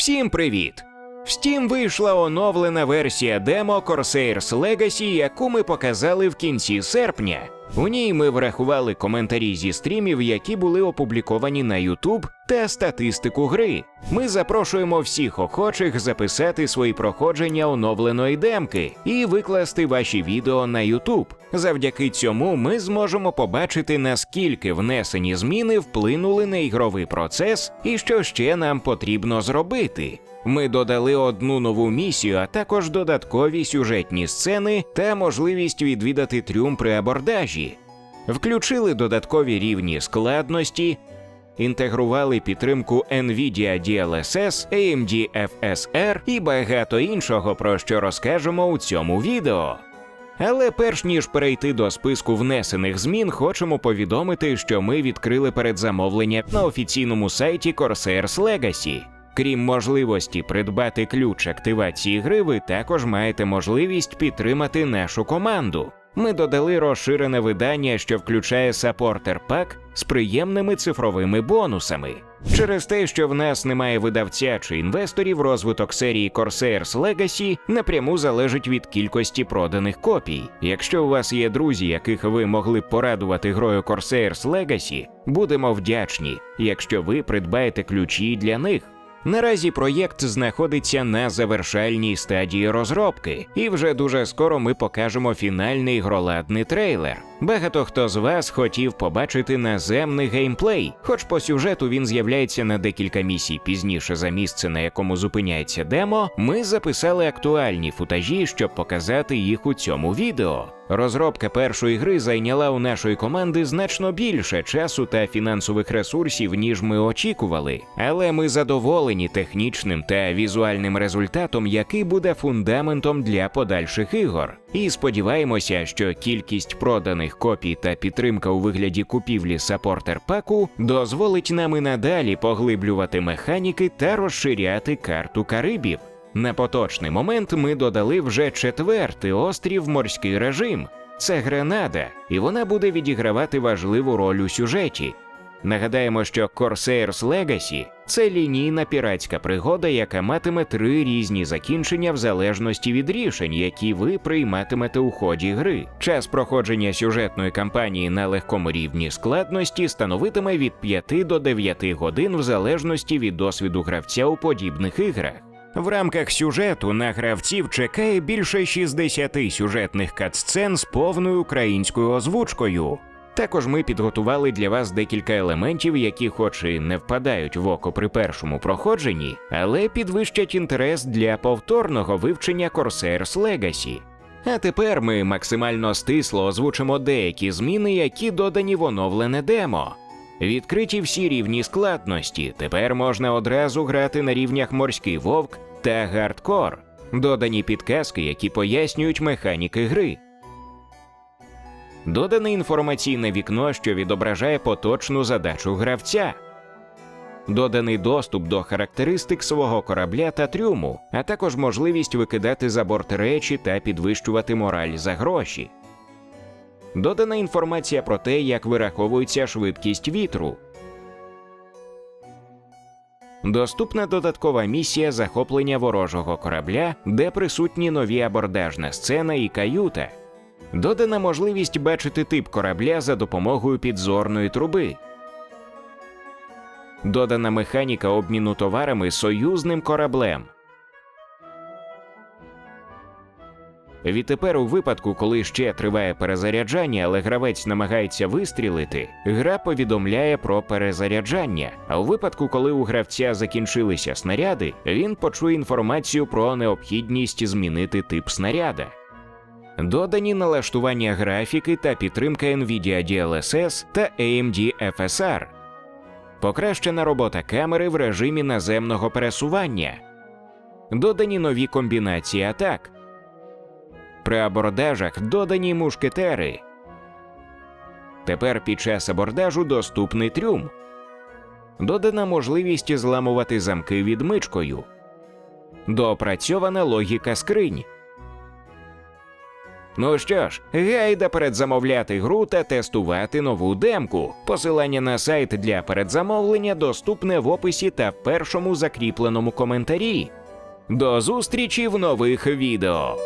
Всім привіт! В Steam вийшла оновлена версія демо Corsairs Legacy, яку ми показали в кінці серпня. У ній ми врахували коментарі зі стрімів, які були опубліковані на YouTube, та статистику гри. Ми запрошуємо всіх охочих записати свої проходження оновленої демки і викласти ваші відео на YouTube. Завдяки цьому ми зможемо побачити, наскільки внесені зміни вплинули на ігровий процес і що ще нам потрібно зробити. Ми додали одну нову місію, а також додаткові сюжетні сцени та можливість відвідати трюм при абордажі. Включили додаткові рівні складності, інтегрували підтримку NVIDIA DLSS, AMD FSR і багато іншого, про що розкажемо у цьому відео. Але перш ніж перейти до списку внесених змін, хочемо повідомити, що ми відкрили передзамовлення на офіційному сайті Corsairs Legacy. Крім можливості придбати ключ активації гри, ви також маєте можливість підтримати нашу команду. Ми додали розширене видання, що включає саппортер пак з приємними цифровими бонусами. Через те, що в нас немає видавця чи інвесторів, розвиток серії Corsairs Legacy напряму залежить від кількості проданих копій. Якщо у вас є друзі, яких ви могли б порадувати грою Corsairs Legacy, будемо вдячні, якщо ви придбаєте ключі для них. Наразі проєкт знаходиться на завершальній стадії розробки, і вже дуже скоро ми покажемо фінальний гроладний трейлер. Багато хто з вас хотів побачити наземний геймплей, хоч по сюжету він з'являється на декілька місій пізніше за місце, на якому зупиняється демо. Ми записали актуальні футажі, щоб показати їх у цьому відео. Розробка першої гри зайняла у нашої команди значно більше часу та фінансових ресурсів, ніж ми очікували, але ми задоволені технічним та візуальним результатом, який буде фундаментом для подальших ігор. І сподіваємося, що кількість проданих копій та підтримка у вигляді купівлі саппортер паку дозволить нам і надалі поглиблювати механіки та розширяти карту Карибів. На поточний момент ми додали вже четвертий острів морський режим. Це Гренада, і вона буде відігравати важливу роль у сюжеті. Нагадаємо, що Corsairs Legacy – це лінійна піратська пригода, яка матиме три різні закінчення в залежності від рішень, які ви прийматимете у ході гри. Час проходження сюжетної кампанії на легкому рівні складності становитиме від 5 до 9 годин в залежності від досвіду гравця у подібних іграх. В рамках сюжету на гравців чекає більше 60 сюжетних катсцен з повною українською озвучкою. Також ми підготували для вас декілька елементів, які, хоч і не впадають в око при першому проходженні, але підвищать інтерес для повторного вивчення Corsairs Legacy. А тепер ми максимально стисло озвучимо деякі зміни, які додані в оновлене демо. Відкриті всі рівні складності. Тепер можна одразу грати на рівнях морський вовк та гардкор, додані підказки, які пояснюють механіки гри. Додане інформаційне вікно, що відображає поточну задачу гравця. Доданий доступ до характеристик свого корабля та трюму, а також можливість викидати за борт речі та підвищувати мораль за гроші. Додана інформація про те, як вираховується швидкість вітру. Доступна додаткова місія захоплення ворожого корабля, де присутні нові абордажна сцена і каюта. Додана можливість бачити тип корабля за допомогою підзорної труби. Додана механіка обміну товарами союзним кораблем. Відтепер, у випадку, коли ще триває перезаряджання, але гравець намагається вистрілити, гра повідомляє про перезаряджання. А у випадку, коли у гравця закінчилися снаряди, він почує інформацію про необхідність змінити тип снаряда. Додані налаштування графіки та підтримка NVIDIA DLSS та AMD FSR. Покращена робота камери в режимі наземного пересування. Додані нові комбінації атак. При абордажах додані мушкетери. Тепер під час абордажу доступний трюм. Додана можливість зламувати замки відмичкою. Доопрацьована логіка скринь. Ну що ж, гайда передзамовляти гру та тестувати нову демку. Посилання на сайт для передзамовлення доступне в описі та в першому закріпленому коментарі. До зустрічі в нових відео.